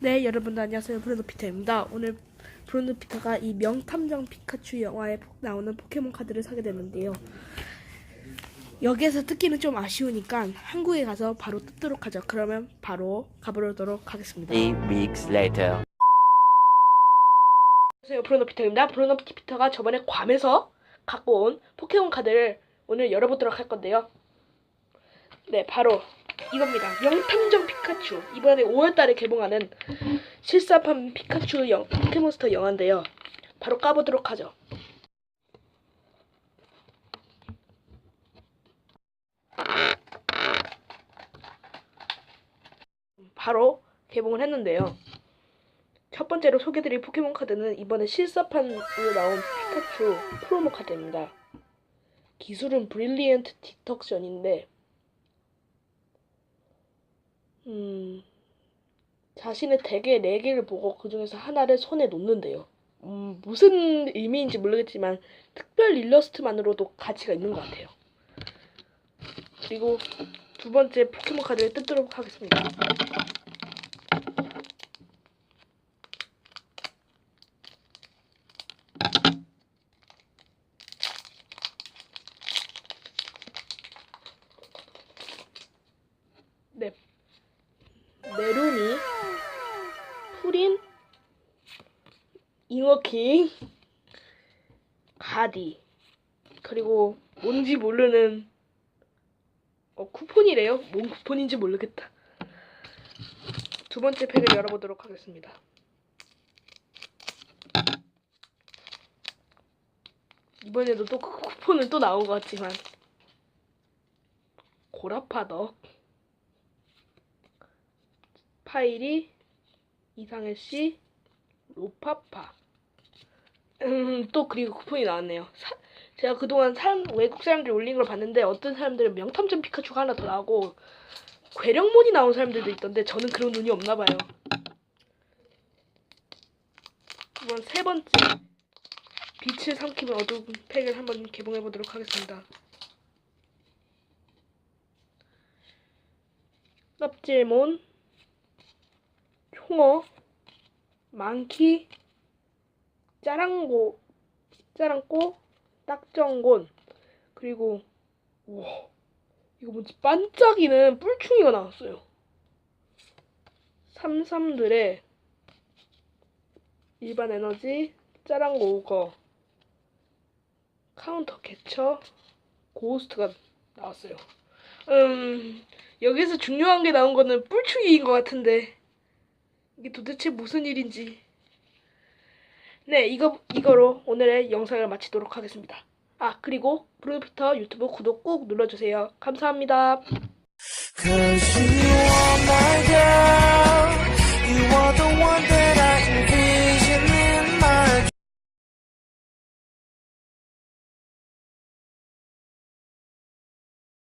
네, 여러분들 안녕하세요. 브루노 피터입니다. 오늘 브루노 피터가 이 명탐정 피카츄 영화에 폭 나오는 포켓몬 카드를 사게 됐는데요. 여기에서 뜯기는 좀 아쉬우니까 한국에 가서 바로 뜯도록 하죠. 그러면 바로 가보도록 하겠습니다. Three weeks later. 안녕하세요. 브루노 피터입니다. 브루노 피터가 저번에 괌에서 갖고 온 포켓몬 카드를 오늘 열어보도록 할 건데요. 네, 바로 이겁니다. 명탐정 피카츄. 이번에 5월달에 개봉하는 실사판 피카츄 영, 포켓몬스터 영화인데요. 바로 까보도록 하죠. 바로 개봉을 했는데요. 첫 번째로 소개드릴 포켓몬 카드는 이번에 실사판으로 나온 피카츄 프로모 카드입니다. 기술은 브릴리언트 디덕션인데, 음, 자신의 대개 4개를 보고 그 중에서 하나를 손에 놓는데요. 음, 무슨 의미인지 모르겠지만, 특별 일러스트만으로도 가치가 있는 것 같아요. 그리고 두 번째 포켓몬 카드를 뜯도록 하겠습니다. 네. 메루니, 프린, 잉어킹, 가디, 그리고 뭔지 모르는 어, 쿠폰이래요? 뭔 쿠폰인지 모르겠다. 두 번째 팩을 열어보도록 하겠습니다. 이번에도 또그 쿠폰은 또 나온 것 같지만 고라파덕 파이리, 이상해 씨, 로파파. 음, 또 그리고 쿠폰이 나왔네요. 사- 제가 그동안 사람, 외국 사람들이 올린 걸 봤는데 어떤 사람들은 명탐정 피카츄가 하나 더 나오고 괴력몬이 나온 사람들도 있던데 저는 그런 눈이 없나 봐요. 이번 세 번째 빛을 삼키는 어두운 팩을 한번 개봉해 보도록 하겠습니다. 껍질몬 홍어, 망키, 짜랑고, 짜랑꼬, 딱정곤, 그리고 우와 이거 뭐지 반짝이는 뿔충이가 나왔어요. 삼삼들의 일반 에너지, 짜랑고 오거, 카운터 개처, 고스트가 나왔어요. 음 여기서 중요한 게 나온 거는 뿔충이인 것 같은데. 이게 도대체 무슨 일인지. 네, 이거, 이거로 오늘의 영상을 마치도록 하겠습니다. 아, 그리고 브루피터 유튜브 구독 꼭 눌러주세요. 감사합니다.